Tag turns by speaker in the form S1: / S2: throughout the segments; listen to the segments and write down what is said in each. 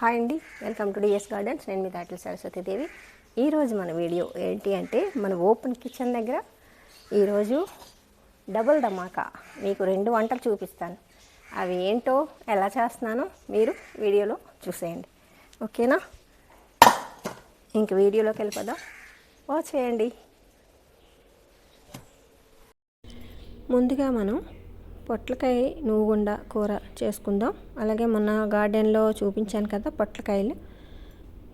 S1: Hi అండి welcome to DS gardens. నేను మీ దాటిల సరస్వతీదేవి ఈరోజు మన వీడియో ఏంటి అంటే మన ఓపెన్ కిచెన్ దగ్గర ఈరోజు డబుల్ ధమాకా. మీకు రెండు వంటలు చూపిస్తాను. అవి ఏంటో ఎలా చేస్తున్నానో మీరు వీడియోలో చూసేయండి. ఓకేనా? ఇంక వీడియోలోకి వెళ్ళిపోదాం. వాచ్ చేయండి. ముందుగా మనం పొట్లకాయ నువ్వుగుండ కూర చేసుకుందాం. అలాగే మొన్న గార్డెన్లో చూపించాను కదా పొట్లకాయలు.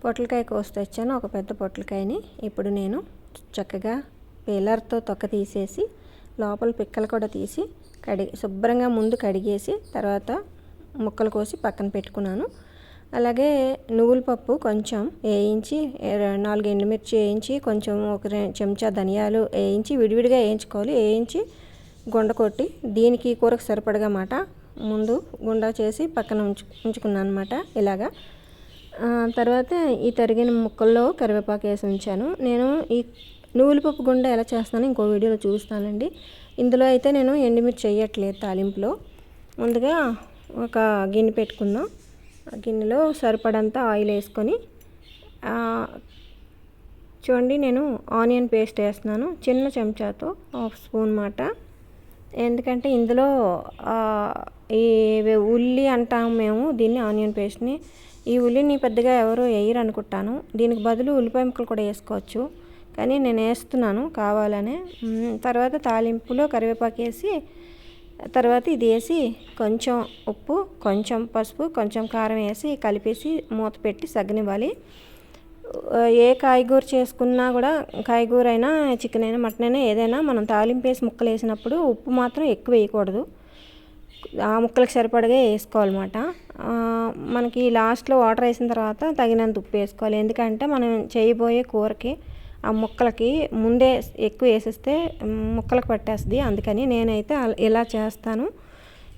S1: పొట్లకాయ కోసి తెచ్చాను. ఒక పెద్ద పొట్లకాయని ఇప్పుడు నేను చక్కగా పీలర్తో తొక్క తీసేసి లోపల పిక్కలు కూడా తీసి కడిగి శుభ్రంగా ముందు కడిగేసి తర్వాత ముక్కలు కోసి పక్కన పెట్టుకున్నాను. అలాగే నువ్వుల పప్పు కొంచెం వేయించి నాలుగు ఎండుమిర్చి వేయించి కొంచెం ఒక చెంచా ధనియాలు వేయించి విడివిడిగా వేయించుకోవాలి. వేయించి గుండ కొట్టి దీనికి కూరకు సరిపడగా మాట. ముందు గుండ చేసి పక్కన ఉంచు ఉంచుకున్నాను అనమాట ఇలాగా తర్వాత ఈ తరిగిన ముక్కల్లో కరివేపాకు వేసి ఉంచాను. నేను ఈ నువ్వుల పప్పు గుండె ఎలా చేస్తానో ఇంకో వీడియోలో చూస్తానండి. ఇందులో అయితే నేను ఎండుమిర్చి చేయట్లేదు తాలింపులో. ముందుగా ఒక గిన్నె పెట్టుకుందాం. ఆ గిన్నెలో సరిపడంత ఆయిల్ వేసుకొని చూడండి నేను ఆనియన్ పేస్ట్ వేస్తున్నాను. చిన్న చెంచాతో హాఫ్ స్పూన్ మాట. ఎందుకంటే ఇందులో ఈ ఉల్లి అంటాం మేము దీన్ని ఆనియన్ పేస్ట్ని. ఈ ఉల్లిని పెద్దగా ఎవరు వేయరు అనుకుంటాను దీనికి బదులు ఉల్లిపాయ ముక్కలు కూడా వేసుకోవచ్చు. కానీ నేను వేస్తున్నాను కావాలనే. తర్వాత తాలింపులో కరివేపాకు వేసి తర్వాత ఇది వేసి కొంచెం ఉప్పు కొంచెం పసుపు కొంచెం కారం వేసి కలిపేసి మూత పెట్టి సగ్గనివ్వాలి. ఏ కాయగూర చేసుకున్నా కూడా కాయగూర అయినా చికెన్ అయినా మటన్ అయినా ఏదైనా మనం తాలింపు వేసి ముక్కలు వేసినప్పుడు ఉప్పు మాత్రం ఎక్కువ వేయకూడదు. ఆ ముక్కలకు సరిపడగా వేసుకోవాలన్నమాట. మనకి లాస్ట్లో వాటర్ వేసిన తర్వాత తగినంత ఉప్పు వేసుకోవాలి. ఎందుకంటే మనం చేయబోయే కూరకి ఆ ముక్కలకి ముందే ఎక్కువ వేసేస్తే ముక్కలకు పట్టేస్తుంది. అందుకని నేనైతే ఇలా చేస్తాను.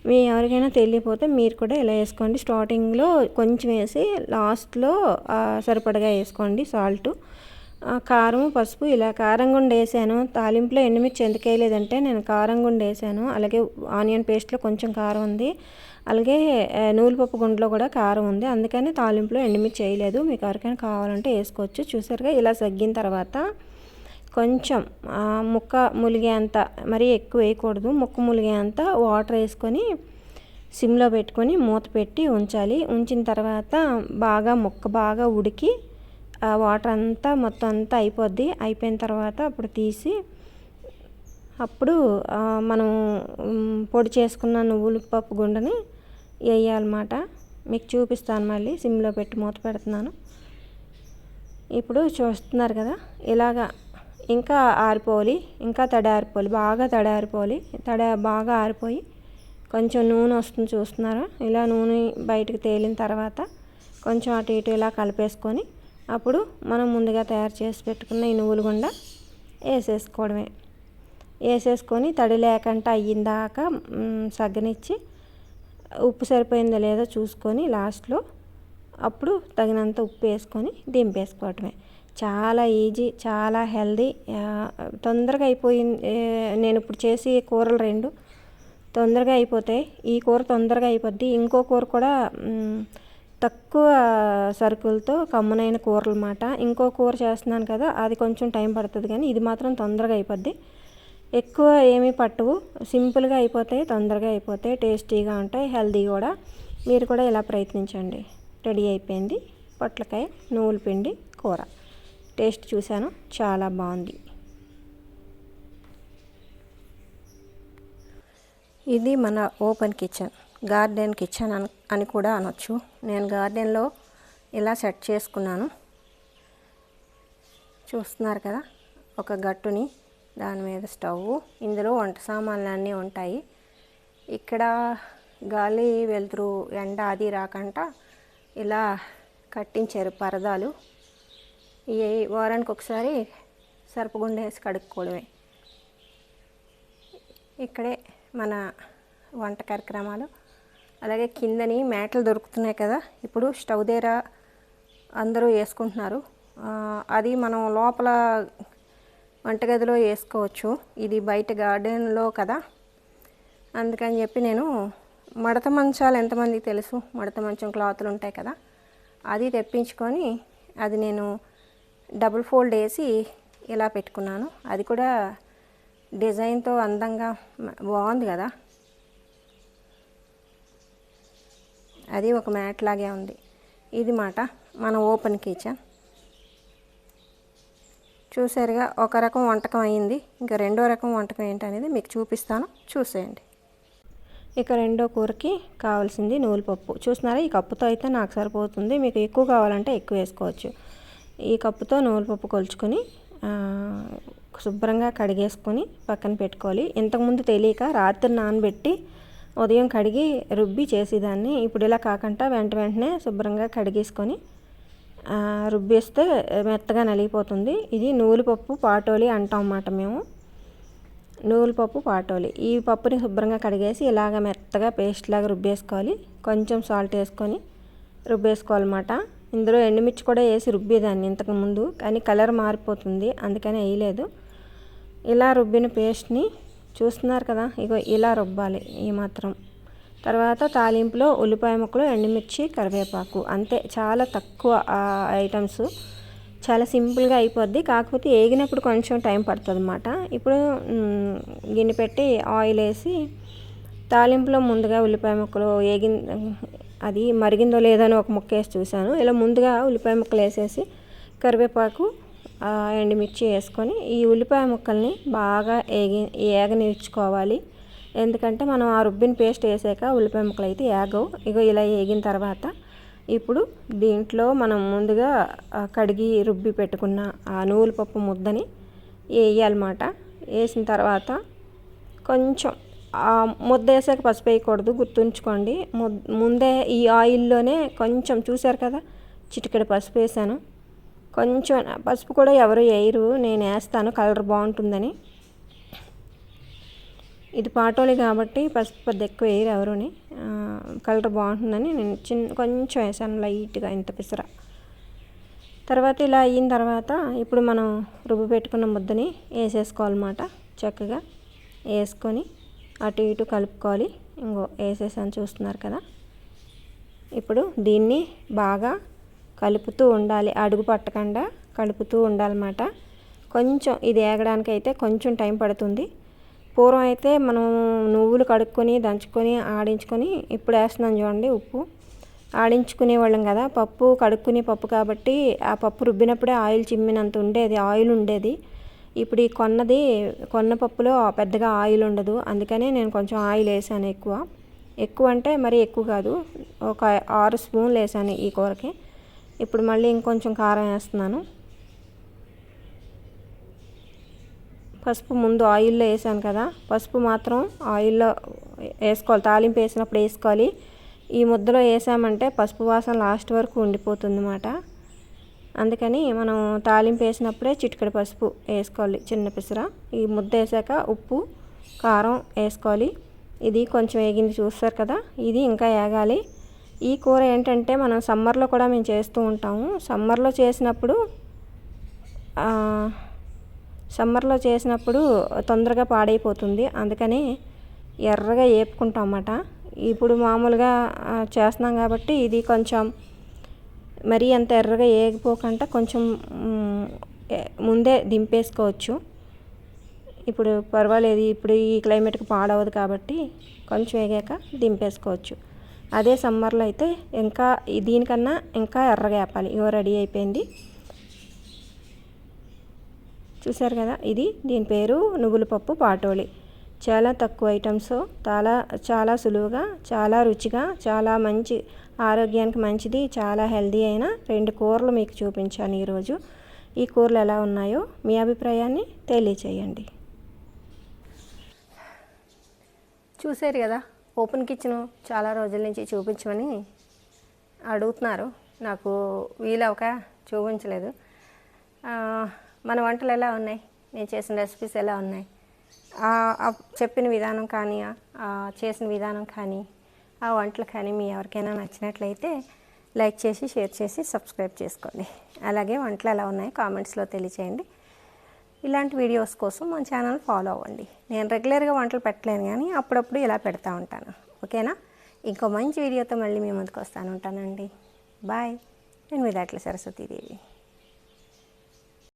S1: మీ ఎవరికైనా తెలియపోతే మీరు కూడా ఇలా వేసుకోండి. స్టార్టింగ్లో కొంచెం వేసి లాస్ట్లో సరిపడగా వేసుకోండి సాల్ట్. కారం పసుపు ఇలా కారం గుండ వేసాను. తాలింపులో ఎండుమిర్చి ఎందుకు వేయలేదంటే నేను కారం గుండ వేసాను. అలాగే ఆనియన్ పేస్ట్లో కొంచెం కారం ఉంది. అలాగే నూలుపప్పు గుండలో కూడా కారం ఉంది. అందుకని తాలింపులో ఎండుమిర్చి వేయలేదు. మీకు ఎవరికైనా కావాలంటే వేసుకోవచ్చు. చూసారుగా ఇలా సగ్గిన తర్వాత కొంచెం ముక్క ములిగేంత మరీ ఎక్కువ వేయకూడదు. ముక్క ములిగేంత వాటర్ వేసుకొని సిమ్లో పెట్టుకొని మూత పెట్టి ఉంచాలి. ఉంచిన తర్వాత బాగా ముక్క బాగా ఉడికి ఆ వాటర్ అంతా మొత్తం అంతా అయిపోద్ది. అయిపోయిన తర్వాత అప్పుడు తీసి అప్పుడు మనం పొడి చేసుకున్న నువ్వులు పప్పు గుండని వేయాలన్నమాట. మీకు చూపిస్తాను మళ్ళీ. సిమ్లో పెట్టి మూత పెడుతున్నాను. ఇప్పుడు చూస్తున్నారు కదా ఇలాగా ఇంకా ఆరిపోవాలి ఇంకా తడి ఆరిపోవాలి బాగా తడి ఆరిపోవాలి తడి బాగా ఆరిపోయి కొంచెం నూనె వస్తుంది చూస్తున్నారా? ఇలా నూనె బయటకు తేలిన తర్వాత కొంచెం అటు ఇటు ఇలా కలిపేసుకొని అప్పుడు మనం ముందుగా తయారు చేసి పెట్టుకున్న ఈ నువ్వులు గుండా వేసేసుకోవడమే. వేసేసుకొని తడి లేకుండా అయ్యిందాక సగ్గనిచ్చి ఉప్పు సరిపోయిందో లేదో చూసుకొని లాస్ట్లో అప్పుడు తగినంత ఉప్పు వేసుకొని దింపేసుకోవటమే చాలా ఈజీ చాలా హెల్దీ తొందరగా అయిపోయింది నేను ఇప్పుడు చేసి కూరలు రెండు తొందరగా అయిపోతాయి. ఈ కూర తొందరగా అయిపోద్ది. ఇంకో కూర కూడా తక్కువ సరుకులతో కమ్మనైన కూరలు అన్నమాట. ఇంకో కూర చేస్తున్నాను కదా అది కొంచెం టైం పడుతుంది కానీ ఇది మాత్రం తొందరగా అయిపోద్ది. ఎక్కువ ఏమీ పట్టవు. సింపుల్గా అయిపోతాయి తొందరగా అయిపోతాయి టేస్టీగా ఉంటాయి హెల్దీ కూడా. మీరు కూడా ఇలా ప్రయత్నించండి. రెడీ అయిపోయింది పొట్లకాయ నువ్వుల పిండి కూర. టేస్ట్ చూశాను. చాలా బాగుంది. ఇది మన ఓపెన్ కిచెన్. గార్డెన్ కిచెన్ అని అని కూడా అనొచ్చు. నేను గార్డెన్లో ఇలా సెట్ చేసుకున్నాను. చూస్తున్నారు కదా? ఒక గట్టుని దాని మీద స్టవ్ ఇందులో వంట సామాన్లు అన్నీ ఉంటాయి. ఇక్కడ గాలి వెలుతురు ఎండ అది రాకుండా ఇలా కట్టించారు పరదాలు. ఈ వారానికి ఒకసారి సర్పగుండె వేసి కడుక్కోవడమే. ఇక్కడే మన వంట కార్యక్రమాలు. అలాగే కిందని మేటలు దొరుకుతున్నాయి కదా ఇప్పుడు స్టవ్ దగ్గర అందరూ వేసుకుంటున్నారు. అది మనం లోపల వంటగదిలో వేసుకోవచ్చు. ఇది బయట గార్డెన్లో కదా. అందుకని చెప్పి నేను మడత మంచాలు ఎంతమందికి తెలుసు? మడత మంచం క్లాతులు ఉంటాయి కదా. అది తెప్పించుకొని అది నేను డబుల్ ఫోల్డ్ వేసి ఇలా పెట్టుకున్నాను. అది కూడా డిజైన్తో అందంగా బాగుంది కదా. అది ఒక మ్యాట్ లాగే ఉంది. ఇది మాట మన ఓపెన్ కిచెన్. చూసారుగా ఒక రకం వంటకం అయింది. ఇంకా రెండో రకం వంటకం ఏంటనేది మీకు చూపిస్తాను. చూసేయండి. ఇక రెండో కూరకి కావాల్సింది నూలు పప్పు చూస్తున్నారా ఈ కప్పుతో అయితే నాకు సరిపోతుంది. మీకు ఎక్కువ కావాలంటే ఎక్కువ వేసుకోవచ్చు. ఈ కప్పుతో నూనెపప్పు కొలుచుకొని శుభ్రంగా కడిగేసుకొని పక్కన పెట్టుకోవాలి. ఇంతకుముందు తెలియక రాత్రి నానబెట్టి ఉదయం కడిగి రుబ్బి చేసేదాన్ని. ఇప్పుడు ఇలా కాకుండా వెంట వెంటనే శుభ్రంగా కడిగేసుకొని రుబ్బేస్తే మెత్తగా నలిగిపోతుంది. ఇది నూలుపప్పు పాటోలి అంటాం అన్నమాట మేము. నూలుపప్పు పాటోలి. ఈ పప్పుని శుభ్రంగా కడిగేసి ఇలాగ మెత్తగా పేస్ట్ లాగా రుబ్బేసుకోవాలి. కొంచెం సాల్ట్ వేసుకొని రుబ్బేసుకోవాలన్నమాట. ఇందులో ఎండుమిర్చి కూడా వేసి రుబ్బేదాన్ని ఇంతకు ముందు కానీ కలర్ మారిపోతుంది అందుకని వేయలేదు. ఇలా రుబ్బిన పేస్ట్ని చూస్తున్నారు కదా ఇగో ఇలా రుబ్బాలి ఈ మాత్రం. తర్వాత తాలింపులో ఉల్లిపాయ ముక్కలు ఎండుమిర్చి కరివేపాకు అంతే. చాలా తక్కువ ఐటమ్స్. చాలా సింపుల్గా అయిపోద్ది. కాకపోతే ఏగినప్పుడు కొంచెం టైం పడుతుంది అన్నమాట ఇప్పుడు గిన్నె పెట్టి ఆయిల్ వేసి తాలింపులో ముందుగా ఉల్లిపాయ ముక్కలు ఏగి అది మరిగిందో లేదో అని ఒక ముక్క వేసి చూశాను. ఇలా ముందుగా ఉల్లిపాయ ముక్కలు వేసేసి కరివేపాకు ఆ, ఎండుమిర్చి వేసుకొని ఈ ఉల్లిపాయ ముక్కల్ని బాగా ఏగి ఏగనిచ్చుకోవాలి. ఎందుకంటే మనం ఆ రుబ్బిన పేస్ట్ వేసాక ఉల్లిపాయ ముక్కలు అయితే ఏగవు. ఇగో ఇలా ఏగిన తర్వాత ఇప్పుడు దీంట్లో మనం ముందుగా కడిగి రుబ్బి పెట్టుకున్న ఆ నువ్వుల పప్పు ముద్దని వేయాలన్నమాట. వేసిన తర్వాత కొంచెం ముద్ద వేసాక పసుపు వేయకూడదు గుర్తుంచుకోండి. ముద్- ముందే ఈ ఆయిల్లోనే కొంచెం చూశారు కదా చిటికెడు పసుపు వేసాను. కొంచెం పసుపు కూడా ఎవరు వేయరు నేను వేస్తాను కలర్ బాగుంటుందని. ఇది పాటోలి కాబట్టి పసుపు పెద్ద ఎక్కువ వేయరు ఎవరుని. కలర్ బాగుంటుందని నేను చిన్న కొంచెం వేసాను లైట్గా ఇంత పిసర. తర్వాత ఇలా అయిన తర్వాత ఇప్పుడు మనం రుబ్బు పెట్టుకున్న ముద్దని వేసేసుకోవాలన్నమాట చక్కగా వేసుకొని. అటు ఇటు కలుపుకోవాలి. ఇంకో వేసేసాను చూస్తున్నారు కదా. ఇప్పుడు దీన్ని బాగా కలుపుతూ ఉండాలి. అడుగు పట్టకుండా కలుపుతూ ఉండాలన్నమాట. కొంచెం ఇది ఏగడానికి అయితే కొంచెం టైం పడుతుంది. పూర్వం అయితే మనం నువ్వులు కడుక్కొని దంచుకొని ఆడించుకొని ఇప్పుడు వేస్తున్నాం చూడండి ఉప్పు. ఆడించుకునే వాళ్ళం కదా. పప్పు కడుక్కునే పప్పు కాబట్టి ఆ పప్పు రుబ్బినప్పుడే ఆయిల్ చిమ్మినంత ఉండేది ఆయిల్ ఉండేది. ఇప్పుడు ఈ కొన్నది కొన్న పప్పులో పెద్దగా ఆయిల్ ఉండదు. అందుకనే నేను కొంచెం ఆయిల్ వేసాను ఎక్కువ. ఎక్కువ అంటే మరీ ఎక్కువ కాదు. ఒక ఆరు స్పూన్లు వేసాను ఈ కూరకి. ఇప్పుడు మళ్ళీ ఇంకొంచెం కారం వేస్తున్నాను. పసుపు ముందు ఆయిల్లో వేసాను కదా. పసుపు మాత్రం ఆయిల్లో వేసుకోవాలి. తాలింపు వేసినప్పుడు వేసుకోవాలి. ఈ ముద్దలో వేసామంటే పసుపు వాసన లాస్ట్ వరకు ఉండిపోతుంది అన్నమాట అందుకని మనం తాలింపు వేసినప్పుడే చిటికెడు పసుపు వేసుకోవాలి చిన్న పిసర. ఈ ముద్ద వేసాక ఉప్పు కారం వేసుకోవాలి. ఇది కొంచెం వేగింది చూస్తారు కదా ఇది ఇంకా వేగాలి. ఈ కూర ఏంటంటే మనం సమ్మర్లో కూడా మేము చేస్తూ ఉంటాము. సమ్మర్లో చేసినప్పుడు సమ్మర్లో చేసినప్పుడు తొందరగా పాడైపోతుంది. అందుకని ఎర్రగా వేపుకుంటాం అన్నమాట. ఇప్పుడు మామూలుగా చేస్తున్నాం కాబట్టి ఇది కొంచెం మరీ అంత ఎర్రగా ఏగిపోకుండా కొంచెం ముందే దింపేసుకోవచ్చు. ఇప్పుడు పర్వాలేదు ఇప్పుడు ఈ క్లైమేట్కి పాడవదు కాబట్టి కొంచెం వేగాక దింపేసుకోవచ్చు. అదే సమ్మర్లో అయితే ఇంకా దీనికన్నా ఇంకా ఎర్రగా వేపాలి ఇవో రెడీ అయిపోయింది. చూసారు కదా ఇది దీని పేరు నువ్వుల పప్పు పాటోలి. చాలా తక్కువ ఐటమ్స్. చాలా చాలా సులువుగా చాలా రుచిగా చాలా మంచి ఆరోగ్యానికి మంచిది చాలా హెల్దీ అయిన రెండు కూరలు మీకు చూపించాను ఈరోజు. ఈ కూరలు ఎలా ఉన్నాయో మీ అభిప్రాయాన్ని తెలియచేయండి. చూసారు కదా ఓపెన్ కిచెన్ చాలా రోజుల నుంచి చూపించమని అడుగుతున్నారు. నాకు వీలవక చూపించలేదు. మన వంటలు ఎలా ఉన్నాయి? నేను చేసిన రెసిపీస్ ఎలా ఉన్నాయి? చెప్పిన విధానం కానీ చేసిన విధానం కానీ ఆ వంటలు కానీ మీ ఎవరికైనా నచ్చినట్లయితే లైక్ చేసి షేర్ చేసి సబ్స్క్రైబ్ చేసుకోండి. అలాగే వంటలు ఎలా ఉన్నాయో కామెంట్స్లో తెలియచేయండి. ఇలాంటి వీడియోస్ కోసం మన ఛానల్ ఫాలో అవ్వండి. నేను రెగ్యులర్గా వంటలు పెట్టలేను కానీ అప్పుడప్పుడు ఇలా పెడతా ఉంటాను. ఓకేనా? ఇంకో మంచి వీడియోతో మళ్ళీ మీ ముందుకు వస్తాను. ఉంటానండి. బాయ్. నేను మీ దాంట్లో సరస్వతీదేవి.